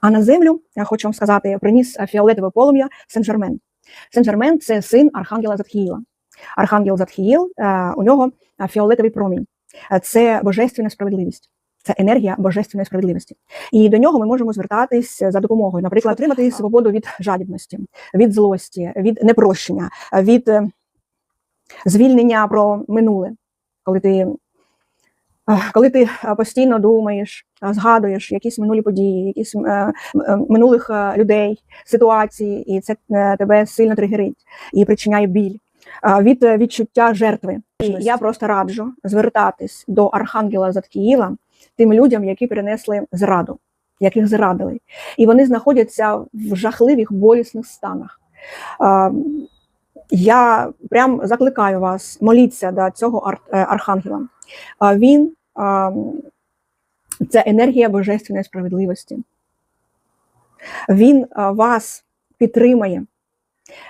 А на землю, я хочу вам сказати, приніс фіолетове полум'я Сен-Жермен. Сен-Жермен це син Архангела Затхіїла. Архангел Затхіїл, е, у нього е, фіолетовий промінь. Е, Це божественна справедливість. Це енергія божественної справедливості. І до нього ми можемо звертатись за допомогою, наприклад, отримати свободу від жадібності, від злості, від непрощення, від е, звільнення про минуле, коли ти, е, коли ти постійно думаєш, згадуєш якісь минулі події, якісь е, е, минулих е, людей, ситуації, і це тебе сильно тригерить і причиняє біль. Від відчуття жертви. І я просто раджу звертатись до Архангела Заткіїла тим людям, які перенесли зраду, яких зрадили. І вони знаходяться в жахливих болісних станах. Я прям закликаю вас, моліться до цього ар- архангела. Він це енергія божественної справедливості. Він вас підтримає,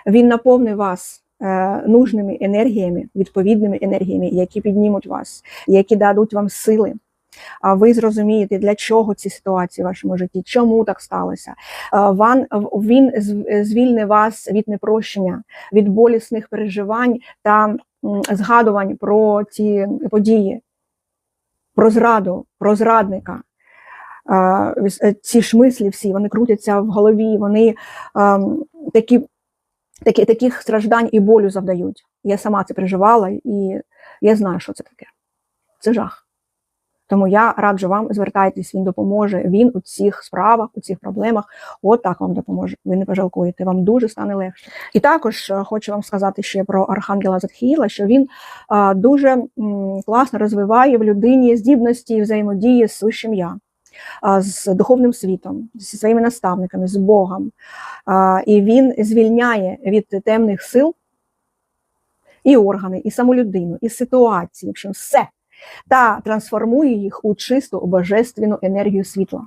він наповнить вас е, нужними енергіями, відповідними енергіями, які піднімуть вас, які дадуть вам сили. А ви зрозумієте, для чого ці ситуації в вашому житті, чому так сталося. Е, Ван, він з- звільнить вас від непрощення, від болісних переживань та згадувань про ці події, про зраду, про зрадника. Е, Ці мислі всі вони крутяться в голові, вони ем, такі, такі, таких страждань і болю завдають. Я сама це переживала, і я знаю, що це таке. Це жах. Тому я раджу вам звертайтесь, він допоможе. Він у цих справах, у цих проблемах, от так вам допоможе. Ви не пожалкуєте, вам дуже стане легше. І також е, хочу вам сказати ще про Архангела Затхіїла, що він е, дуже м, класно розвиває в людині здібності взаємодії з вищим я, з духовним світом, зі своїми наставниками, з Богом. І він звільняє від темних сил і органи, і саму людину, і ситуації, в общем, все та трансформує їх у чисту божественну енергію світла.